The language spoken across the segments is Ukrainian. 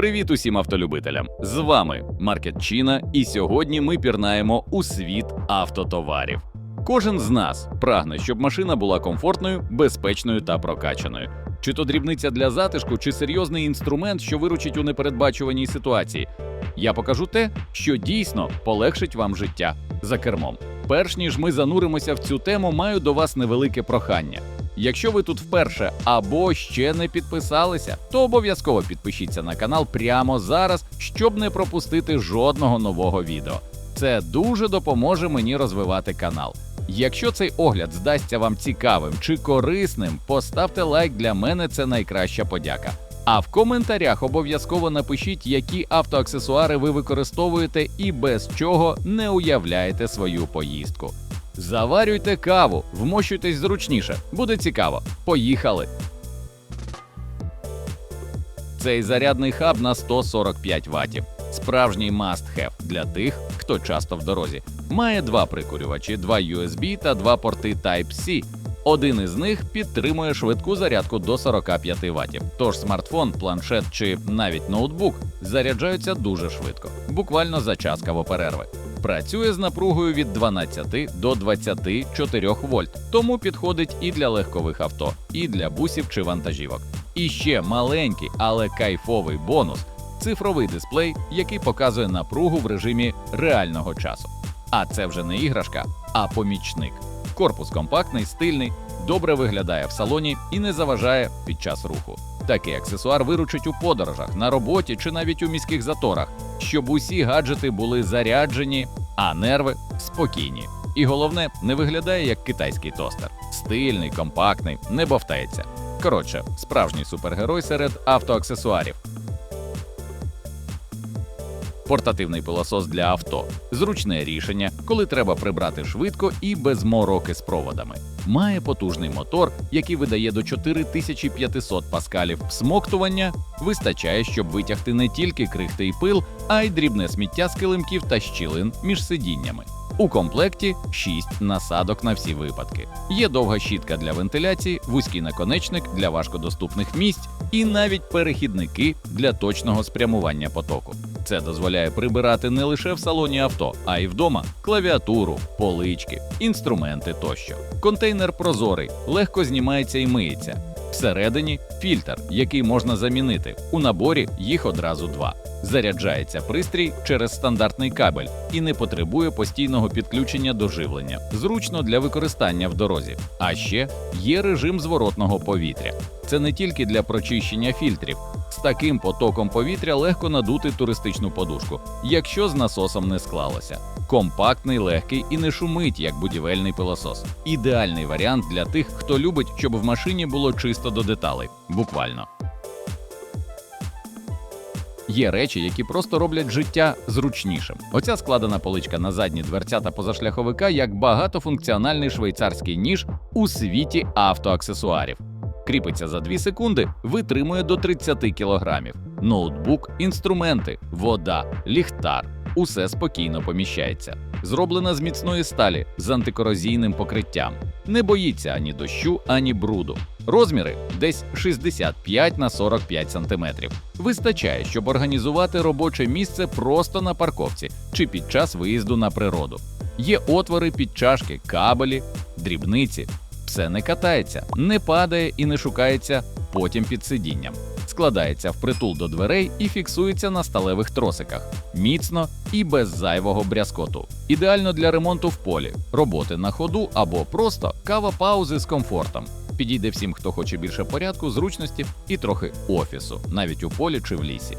Привіт усім автолюбителям! З вами Маркет Чіна, і сьогодні ми пірнаємо у світ автотоварів. Кожен з нас прагне, щоб машина була комфортною, безпечною та прокачаною. Чи то дрібниця для затишку, чи серйозний інструмент, що виручить у непередбачуваній ситуації. Я покажу те, що дійсно полегшить вам життя за кермом. Перш ніж ми зануримося в цю тему, маю до вас невелике прохання. Якщо ви тут вперше або ще не підписалися, то обов'язково підпишіться на канал прямо зараз, щоб не пропустити жодного нового відео. Це дуже допоможе мені розвивати канал. Якщо цей огляд здасться вам цікавим чи корисним, поставте лайк для мене це найкраща подяка. А в коментарях обов'язково напишіть, які автоаксесуари ви використовуєте і без чого не уявляєте свою поїздку. Заварюйте каву, вмощуйтесь зручніше, буде цікаво. Поїхали! Цей зарядний хаб на 145 ваттів. Справжній must-have для тих, хто часто в дорозі. Має два прикурювачі, два USB та два порти Type-C. Один із них підтримує швидку зарядку до 45 ваттів. Тож смартфон, планшет чи навіть ноутбук заряджаються дуже швидко, буквально за час кавоперерви. Працює з напругою від 12 до 24 вольт, тому підходить і для легкових авто, і для бусів чи вантажівок. І ще маленький, але кайфовий бонус цифровий дисплей, який показує напругу в режимі реального часу. А це вже не іграшка, а помічник. Корпус компактний, стильний, добре виглядає в салоні і не заважає під час руху. Такий аксесуар виручить у подорожах, на роботі чи навіть у міських заторах, щоб усі гаджети були заряджені, а нерви спокійні. І головне, не виглядає як китайський тостер. Стильний, компактний, не бовтається. Коротше, справжній супергерой серед автоаксесуарів. Портативний пилосос для авто зручне рішення, коли треба прибрати швидко і без мороки з проводами. Має потужний мотор, який видає до 4500 паскалів. Всмоктування вистачає, щоб витягти не тільки крихти і пил, а й дрібне сміття з килимків та щілин між сидіннями. У комплекті 6 насадок на всі випадки. Є довга щітка для вентиляції, вузький наконечник для важкодоступних місць і навіть перехідники для точного спрямування потоку. Це дозволяє прибирати не лише в салоні авто, а й вдома клавіатуру, полички, інструменти тощо. Контейнер прозорий, легко знімається і миється. Всередині фільтр, який можна замінити. У наборі їх одразу два. Заряджається пристрій через стандартний кабель і не потребує постійного підключення до живлення. Зручно для використання в дорозі. А ще є режим зворотного повітря. Це не тільки для прочищення фільтрів. Таким потоком повітря легко надути туристичну подушку, якщо з насосом не склалося. Компактний, легкий і не шумить, як будівельний пилосос. Ідеальний варіант для тих, хто любить, щоб в машині було чисто до деталей. Буквально. Є речі, які просто роблять життя зручнішим. Оця складена поличка на задні дверцята позашляховика як багатофункціональний швейцарський ніж у світі автоаксесуарів. Кріпиться за 2 секунди, витримує до 30 кілограмів. Ноутбук, інструменти, вода, ліхтар усе спокійно поміщається. Зроблена з міцної сталі з антикорозійним покриттям. Не боїться ані дощу, ані бруду. Розміри десь 65 на 45 см. Вистачає, щоб організувати робоче місце просто на парковці чи під час виїзду на природу. Є отвори під чашки, кабелі, дрібниці. Все не катається, не падає і не шукається потім під сидінням. Складається впритул до дверей і фіксується на сталевих тросиках, міцно і без зайвого брязкоту. Ідеально для ремонту в полі, роботи на ходу або просто кава паузи з комфортом. Підійде всім, хто хоче більше порядку, зручності і трохи офісу, навіть у полі чи в лісі.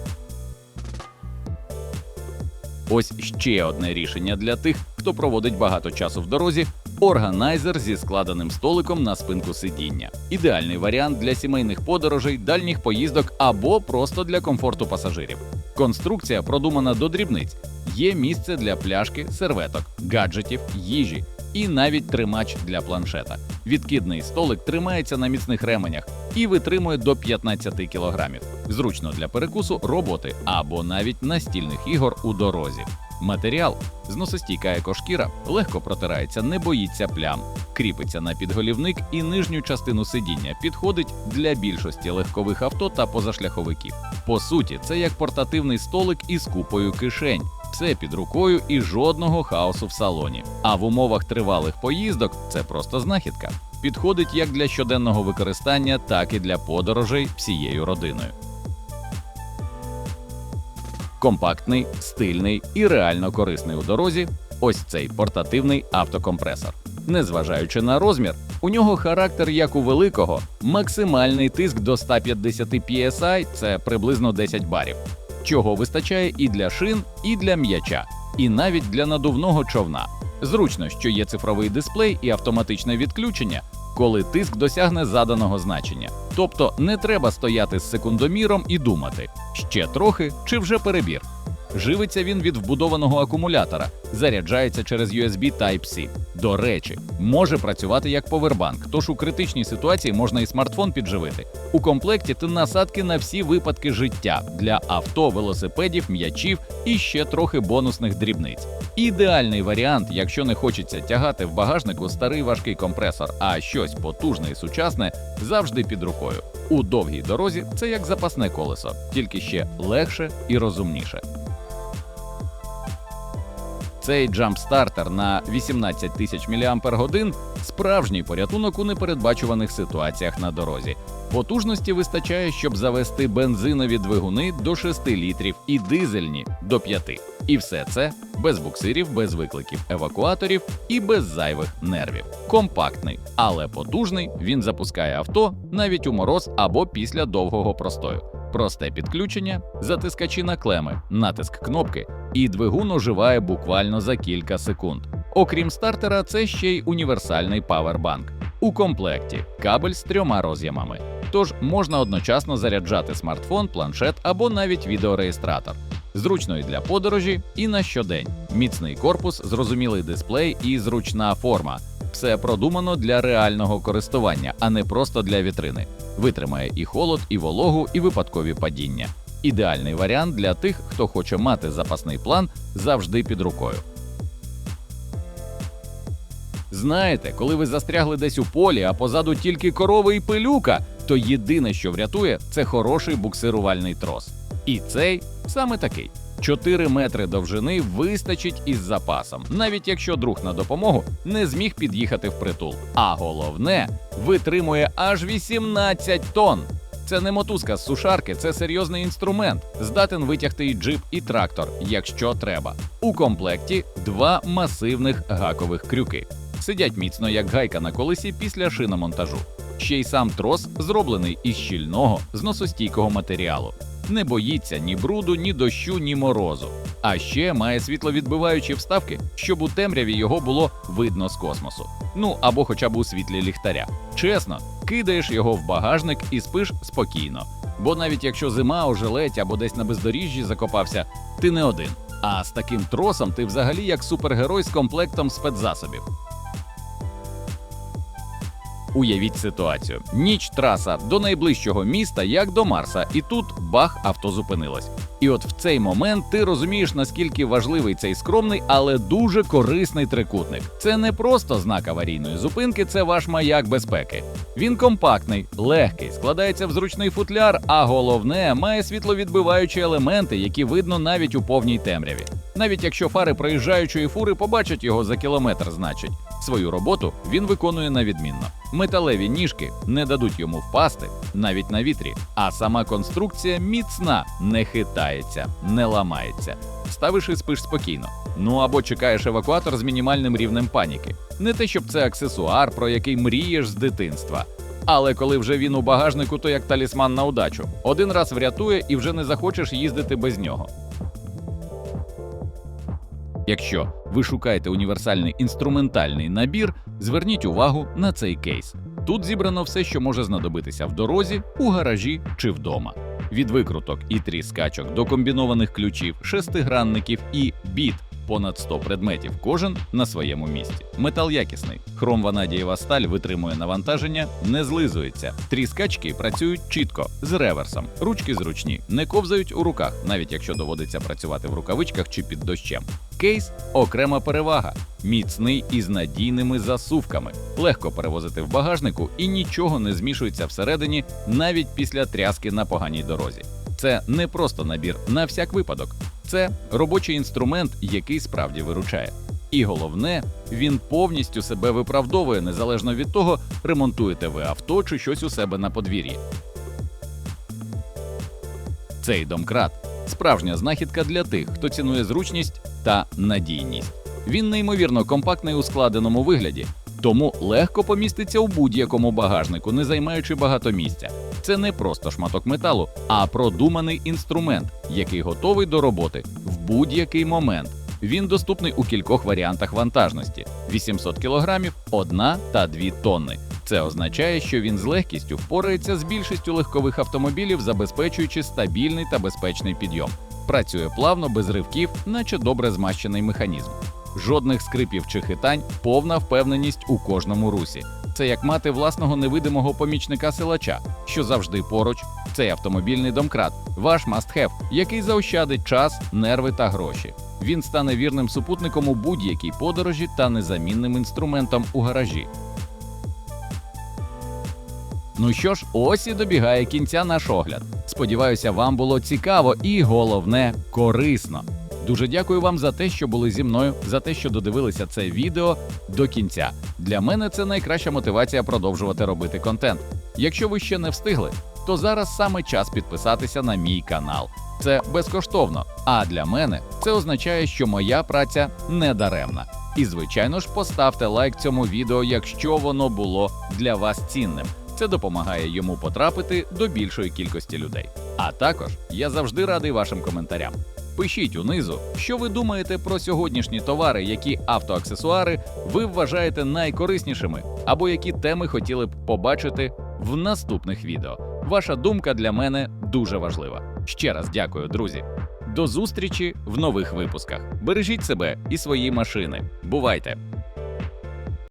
Ось ще одне рішення для тих, хто проводить багато часу в дорозі. Органайзер зі складеним столиком на спинку сидіння. Ідеальний варіант для сімейних подорожей, дальніх поїздок або просто для комфорту пасажирів. Конструкція продумана до дрібниць. Є місце для пляшки, серветок, гаджетів, їжі і навіть тримач для планшета. Відкидний столик тримається на міцних ременях і витримує до 15 кілограмів. Зручно для перекусу, роботи або навіть настільних ігор у дорозі. Матеріал зносостійка екошкіра легко протирається, не боїться плям, кріпиться на підголівник і нижню частину сидіння, підходить для більшості легкових авто та позашляховиків. По суті, це як портативний столик із купою кишень. Все під рукою і жодного хаосу в салоні. А в умовах тривалих поїздок це просто знахідка. Підходить як для щоденного використання, так і для подорожей всією родиною. Компактний, стильний і реально корисний у дорозі. Ось цей портативний автокомпресор. Незважаючи на розмір, у нього характер як у великого, максимальний тиск до 150 PSI – це приблизно 10 барів, чого вистачає і для шин, і для м'яча, і навіть для надувного човна. Зручно, що є цифровий дисплей і автоматичне відключення, коли тиск досягне заданого значення. Тобто не треба стояти з секундоміром і думати, ще трохи чи вже перебір. Живиться він від вбудованого акумулятора, заряджається через USB Type-C. До речі, може працювати як повербанк, тож у критичній ситуації можна і смартфон підживити. У комплекті ти насадки на всі випадки життя для авто, велосипедів, м'ячів і ще трохи бонусних дрібниць. Ідеальний варіант, якщо не хочеться тягати в багажнику старий важкий компресор, а щось потужне і сучасне завжди під рукою. У довгій дорозі це як запасне колесо, тільки ще легше і розумніше. Цей джампстартер на 18 тисяч мАч – справжній порятунок у непередбачуваних ситуаціях на дорозі. Потужності вистачає, щоб завести бензинові двигуни до 6 літрів і дизельні до 5. І все це без буксирів, без викликів евакуаторів і без зайвих нервів. Компактний, але потужний. Він запускає авто навіть у мороз або після довгого простою. Просте підключення, затискачі на клеми, натиск кнопки, і двигун оживає буквально за кілька секунд. Окрім стартера, це ще й універсальний павербанк. У комплекті кабель з трьома роз'ємами. Тож можна одночасно заряджати смартфон, планшет або навіть відеореєстратор. Зручно і для подорожі, і на щодень. Міцний корпус, зрозумілий дисплей і зручна форма. Все продумано для реального користування, а не просто для вітрини. Витримає і холод, і вологу, і випадкові падіння. Ідеальний варіант для тих, хто хоче мати запасний план завжди під рукою. Знаєте, коли ви застрягли десь у полі, а позаду тільки корови і пилюка, то єдине, що врятує, це хороший буксирувальний трос. І цей саме такий. 4 метри довжини вистачить із запасом, навіть якщо друг на допомогу не зміг під'їхати впритул. А головне, витримує аж 18 тонн. Це не мотузка з сушарки, це серйозний інструмент. Здатен витягти і джип, і трактор, якщо треба. У комплекті два масивних гакових крюки. Сидять міцно, як гайка на колесі після шиномонтажу. Ще й сам трос зроблений із щільного, зносостійкого матеріалу. Не боїться ні бруду, ні дощу, ні морозу. А ще має світловідбиваючі вставки, щоб у темряві його було видно з космосу. Ну або хоча б у світлі ліхтаря. Чесно, кидаєш його в багажник і спиш спокійно. Бо навіть якщо зима ожеледь або десь на бездоріжжі закопався, ти не один. А з таким тросом ти взагалі як супергерой з комплектом спецзасобів. Уявіть ситуацію: ніч траса до найближчого міста, як до Марса, і тут бах авто зупинилось. І от в цей момент ти розумієш, наскільки важливий цей скромний, але дуже корисний трикутник. Це не просто знак аварійної зупинки, це ваш маяк безпеки. Він компактний, легкий, складається в зручний футляр, а головне має світловідбиваючі елементи, які видно навіть у повній темряві. Навіть якщо фари проїжджаючої фури побачать його за кілометр, значить свою роботу він виконує на відмінно. Металеві ніжки не дадуть йому впасти навіть на вітрі, а сама конструкція міцна, не хитається, не ламається. Ставиш і спиш спокійно. Ну або чекаєш евакуатор з мінімальним рівнем паніки. Не те, щоб це аксесуар, про який мрієш з дитинства. Але коли вже він у багажнику, то як талісман на удачу. Один раз врятує і вже не захочеш їздити без нього. Якщо ви шукаєте універсальний інструментальний набір, зверніть увагу на цей кейс. Тут зібрано все, що може знадобитися в дорозі, у гаражі чи вдома. Від викруток і тріскачок до комбінованих ключів, шестигранників і біт понад 100 предметів, кожен на своєму місці. Метал якісний. Хром ванадієва сталь витримує навантаження, не злизується. Тріскачки працюють чітко з реверсом. Ручки зручні, не ковзають у руках, навіть якщо доводиться працювати в рукавичках чи під дощем. Кейс окрема перевага, міцний із надійними засувками. Легко перевозити в багажнику і нічого не змішується всередині, навіть після тряски на поганій дорозі. Це не просто набір на всяк випадок, це робочий інструмент, який справді виручає. І головне, він повністю себе виправдовує незалежно від того, ремонтуєте ви авто чи щось у себе на подвір'ї. Цей домкрат справжня знахідка для тих, хто цінує зручність та надійність. Він неймовірно компактний у складеному вигляді, тому легко поміститься у будь-якому багажнику, не займаючи багато місця. Це не просто шматок металу, а продуманий інструмент, який готовий до роботи в будь-який момент. Він доступний у кількох варіантах вантажності: 800 кг, 1 та 2 тонни. Це означає, що він з легкістю впорається з більшістю легкових автомобілів, забезпечуючи стабільний та безпечний підйом. Працює плавно, без ривків, наче добре змащений механізм. Жодних скрипів чи хитань, повна впевненість у кожному русі. Це як мати власного невидимого помічника силача, що завжди поруч. Цей автомобільний домкрат, ваш must-have, який заощадить час, нерви та гроші. Він стане вірним супутником у будь-якій подорожі та незамінним інструментом у гаражі. Ну що ж, ось і добігає кінця наш огляд. Сподіваюся, вам було цікаво і головне корисно. Дуже дякую вам за те, що були зі мною, за те, що додивилися це відео до кінця. Для мене це найкраща мотивація продовжувати робити контент. Якщо ви ще не встигли, то зараз саме час підписатися на мій канал. Це безкоштовно. А для мене це означає, що моя праця не даремна. І звичайно ж, поставте лайк цьому відео, якщо воно було для вас цінним. Це допомагає йому потрапити до більшої кількості людей. А також я завжди радий вашим коментарям. Пишіть унизу, що ви думаєте про сьогоднішні товари, які автоаксесуари ви вважаєте найкориснішими, або які теми хотіли б побачити в наступних відео. Ваша думка для мене дуже важлива. Ще раз дякую, друзі. До зустрічі в нових випусках. Бережіть себе і свої машини. Бувайте!